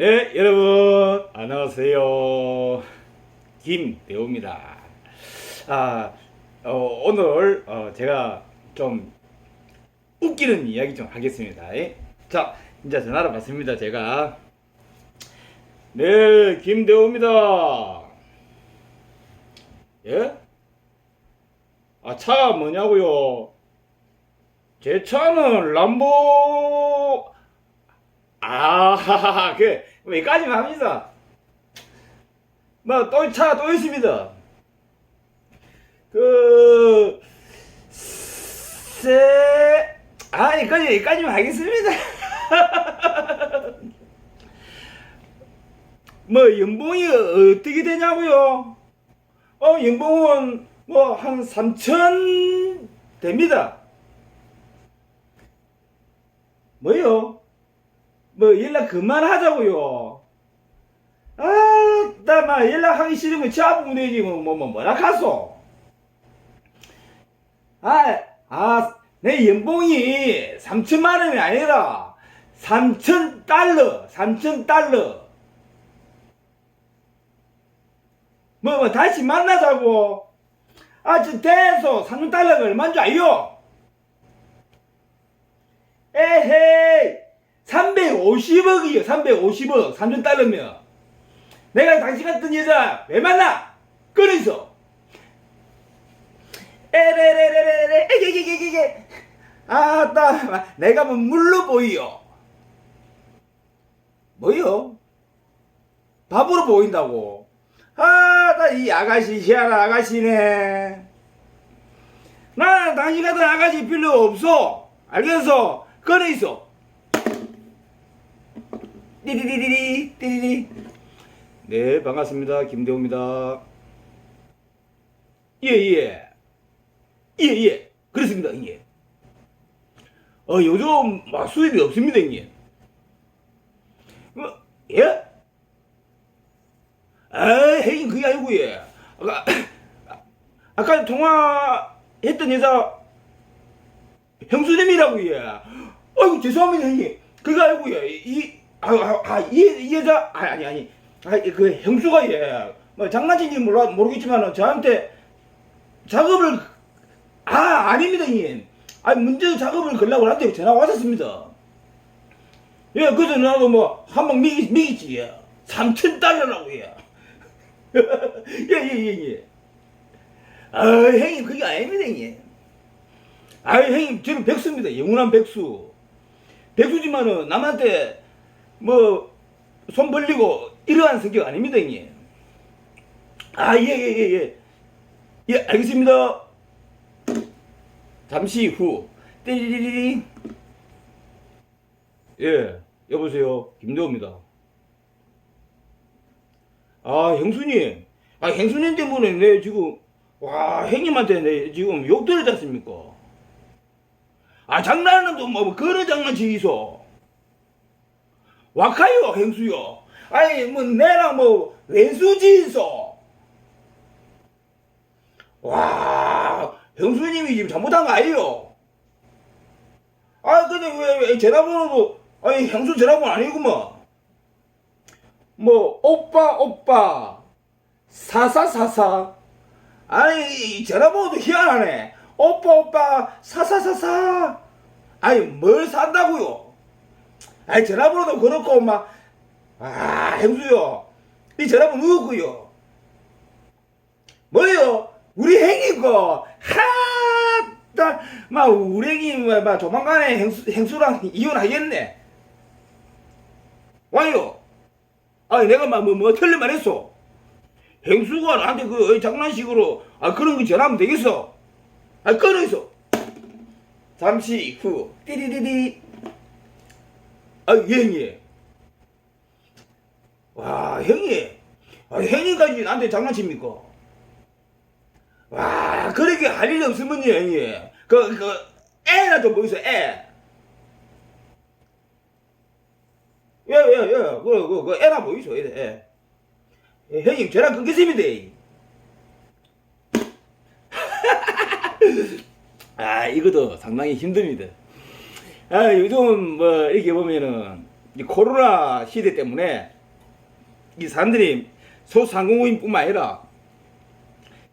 네, 여러분 안녕하세요. 김대호입니다. 아, 어, 오늘 어, 제가 좀 웃기는 이야기 좀 하겠습니다. 예? 자, 이제 전화를 받습니다. 제가 네, 김대호입니다. 예? 아, 차가 뭐냐고요? 제 차는 람보 아, 그, 여기까지만 합니다. 뭐, 또, 차, 또 있습니다. 그, 세, 아, 여기까지, 여기까지만 하겠습니다. 뭐, 연봉이 어떻게 되냐고요? 어, 연봉은 뭐, 한 3천 됩니다. 뭐요? 뭐 연락 그만하자고요. 아, 나 막 연락하기 싫으면 잡으면 되지 뭐, 뭐, 뭐 뭐라 카소? 아, 아, 내 연봉이 3천만 원이 아니라 3천 달러, 3천 달러. 뭐, 뭐 다시 만나자고. 아, 저 대서 3천 달러가 얼마인 줄 알요? 에헤이! 350억이요, 350억. 3천 달러면. 내가 당신 같은 여자 왜 만나? 끊어있어. 에레레레레레, 에게게게게게. 아, 따, 내가 뭐 물로 보이요. 뭐요? 밥으로 보인다고. 아, 나이 아가씨, 희한한 아가씨네. 나는 당신 같은 아가씨 필요 없어. 알겠어? 끊어있어. 띠리리리리 띠리리. 네 반갑습니다. 김대호입니다. 예예. 예 예. 그렇습니다 형님 어 요즘 막 수입이 없습니다 형님 뭐, 예? 아 형님 그게 아니고 예. 아까 아까 통화했던 여자 형수님이라고 예. 아이고 죄송합니다 형님. 그게 아니고 예 이 아, 아, 아, 이, 이 여자, 아, 아니, 아니, 아, 그 형수가 예, 뭐 장난친지 몰라 모르겠지만 저한테 작업을 아, 아닙니다, 님. 아, 문제 작업을 걸라고 나한테 전화 가 왔었습니다. 예, 그래서 나도 뭐 한방 미기 미기지, 예. 3천 달러라고 예. 예, 예, 예, 예. 아, 형님 그게 아닙니다, 형님. 아, 형님 저는 백수입니다. 영원한 백수. 백수지만은 남한테 뭐 손 벌리고 이러한 성격 아닙니다, 형님. 아, 예, 예, 예, 예. 예, 알겠습니다. 잠시 후. 띠리리리. 예, 여보세요. 김대호입니다. 아, 형수님. 아, 형수님 때문에 내 지금, 와, 형님한테 내 지금 욕 들었지 않습니까? 아, 장난은 또 뭐, 그런 장난치 있어. 와카요 행수요. 아니 뭐 내랑 뭐 있어 와 형수님이 지금 잘못한 거 아니에요? 아 근데 왜, 왜 전화번호도 아니 형수 전화번호 아니구만 뭐 오빠 오빠. 사사사사. 아니 이 전화번호도 희한하네. 오빠 오빠. 사사사사. 아니 뭘 산다고요 아이 전화번호도 그렇고 막 아, 형수요. 이 전화번호 누구고요? 뭐요? 우리 행이고. 하따 막 우리 행이 막, 막 조만간에 행수, 행수랑 이혼하겠네. 와요. 아니 내가 막뭐 뭐 틀린 말 했어. 행수가 나한테 그 장난식으로 아 그런 거 전화하면 되겠어. 아 끊어 있어. 잠시 후 띠리리리 아, 예, 형님. 와, 형님. 아, 형님까지 나한테 장난칩니까? 와, 그렇게 할 일 없으면요, 형님. 그, 그, 애나 좀 보이소, 애. 예, 예, 예. 그, 그, 그, 애나 보이소, 애. 애. 예, 형님, 전화 끊겠습니다. 아, 이것도 상당히 힘듭니다. 아, 요즘 뭐 이렇게 보면은 이 코로나 시대 때문에 이 사람들이 소상공인뿐만 아니라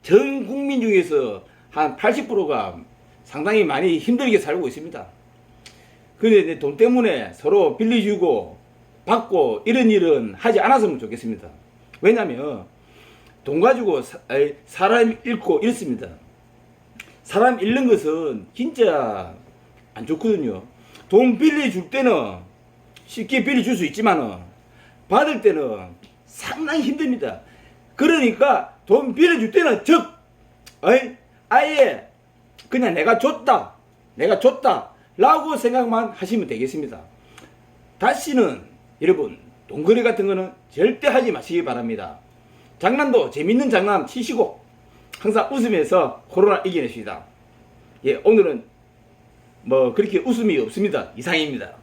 전 국민 중에서 한 80%가 상당히 많이 힘들게 살고 있습니다. 이제 돈 때문에 서로 빌려주고 받고 이런 일은 하지 않았으면 좋겠습니다. 왜냐면 돈 가지고 사, 사람 잃고 잃습니다. 사람 잃는 것은 진짜 안 좋거든요. 돈 빌려줄 때는 쉽게 빌려줄 수 있지만은 받을 때는 상당히 힘듭니다. 그러니까 돈 빌려 줄 때는 즉, 어이? 아예 그냥 내가 줬다, 내가 줬다 라고 생각만 하시면 되겠습니다. 다시는 여러분 돈거래 같은 거는 절대 하지 마시기 바랍니다. 장난도 재밌는 장난 치시고 항상 웃으면서 코로나 이겨내십니다. 예, 오늘은 뭐 그렇게 웃음이 없습니다. 이상입니다.